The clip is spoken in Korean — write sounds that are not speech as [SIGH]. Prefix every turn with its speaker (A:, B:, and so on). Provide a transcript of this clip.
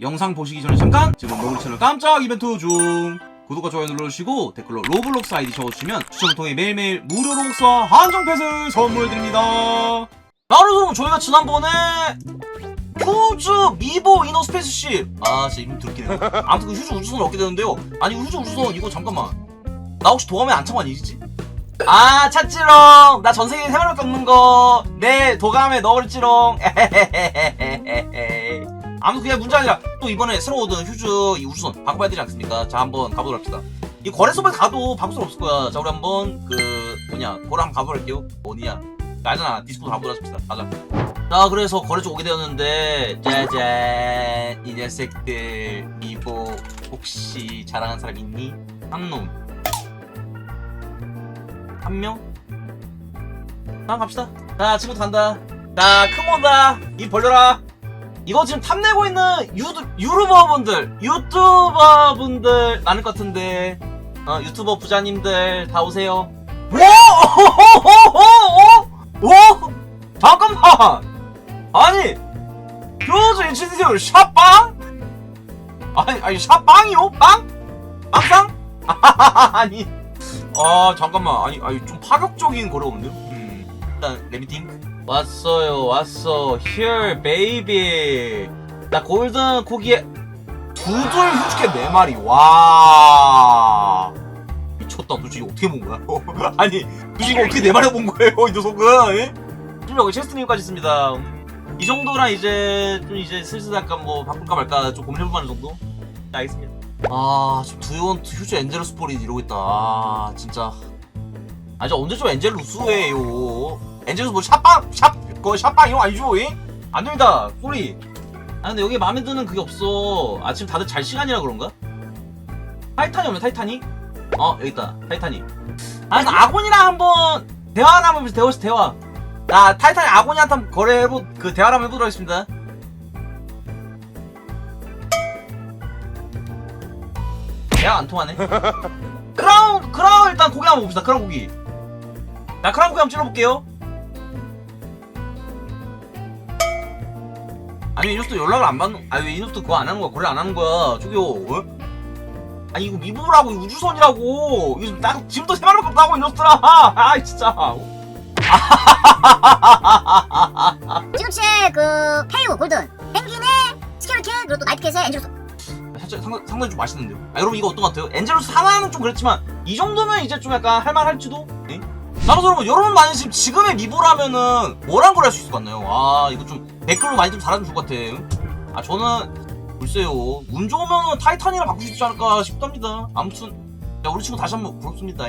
A: 영상 보시기 전에 잠깐 지금 너구리 채널 깜짝 이벤트 중. 구독과 좋아요 눌러주시고 댓글로 로블록스 아이디 적어주시면 추첨을 통해 매일매일 무료 로블록스와 한정 패스 선물해드립니다. 여러분 저희가 지난번에 휴즈 미보 이너 스페이스십. 아 진짜 이름 들었긴 해 아무튼 그 휴즈 우주선을 얻게 되는데요. 아니 휴즈 우주선 이거 잠깐만. 나 혹시 도감에 안 참고 아니지? 아 찾지롱 나 전세계에 세 마리밖에 없는 거 내 도감에 넣을지롱 [LAUGHS] 아무튼 그냥 문제 아니라 또 이번에 새로 얻은 휴즈 이 우주선 바꿔봐야 되지 않겠습니까? 자 한번 가보도록 합시다. 이 거래소에 가도 바꿀 수 없을 거야. 자 우리 한번 그 뭐냐 거래 가보할게요. 어디야 알잖아. 디스코드 가보도록 합시다. 가자. 자 그래서 거래소 오게 되었는데 짜잔! 이 녀석들. 이보 혹시 자랑한 사람 있니? 한놈. 한 명? 자 갑시다. 자 친구들 간다. 자 큰건다. 입 벌려라 이거 지금 탐내고 있는 유튜, 유튜버분들 유튜버분들 많을 것 같은데 어, 유튜버 부자님들 다 오세요 오! [LAUGHS] 오! 오! 잠깐만 아니 교주 인치디오 샷빵? 아니 아니 샷빵이요? 빵? 빵빵? [LAUGHS] 아니 아 잠깐만 아니 아니 좀 파격적인 거래오는데요? 음 일단 레미팅 왔어요 왔어 here baby 나 골든 고기에 두줄 휴지켓 네 마리 와 미쳤다 도대체 어떻게 본 거야? [LAUGHS] 아니 도대체 이거 어떻게 네 마리 본 거예요 이 녀석은 예? 여기 체스트님까지 있습니다 이 정도랑 이제 좀 이제 슬슬 약간 뭐 바꿀까 말까 좀 고민해볼 만한 정도? 네, 알겠습니다 아, 지금 두이원트 휴즈 엔젤루스 폴이 이러고 있다. 아, 진짜. 아, 진짜 언제쯤 엔젤 루스예요. 엔젤루스 뭐 샷빵, 샷, 그거 샷빵 이런 거 아니죠? 예? 안 됩니다. 소리. 아, 근데 여기 마음에 드는 그게 없어. 아, 지금 다들 잘 시간이라 그런가? 타이탄이 없네, 타이탄이? 어, 여기 있다. 타이탄이. 아, 그래서 아곤이랑 한번 대화를 한번. 대화, 대화. 나 타이탄이 아곤이한테 한번 거래해보, 그 대화를 한번 해보도록 하겠습니다. 대화 안 통하네. [LAUGHS] 크라운, 크라운 일단 고기 한번 봅시다. 크라운 고기. 나 크라운 고기 한번 찔러볼게요. 아니, 이 녀석도 연락을 안 받는, 아니, 이 녀석도 그거 안 하는 거야. 거래 안 하는 거야. 저기요, 어? 아니, 이거 미부라고, 우주선이라고. 이거 지금 나, 지금도 세 마리밖에 없다고, 이 녀석들아. [LAUGHS] 아, 진짜.
B: 지급실 그 페이우 골든 펭귄의 스케르켓 그리고 또 나이트캣의 엔젤스
A: 살짝 상당, 상당히 좀 맛있는데요. 아, 여러분 이거 어떤 것 같아요? 엔젤로스 하나는 좀 그렇지만 이 정도면 이제 좀 약간 할만할지도? 네? 나도 여러분 여러분 많으시면 지금의 미보라면은 뭐란 걸할 수 있을 것 같나요? 아 이거 좀 댓글로 많이 좀 달아주실 것 같아. 아 저는 글쎄요 운 좋으면은 타이탄이랑 바꿀 수 있지 않을까 싶답니다. 아무튼 자 우리 친구 다시 한번 부럽습니다.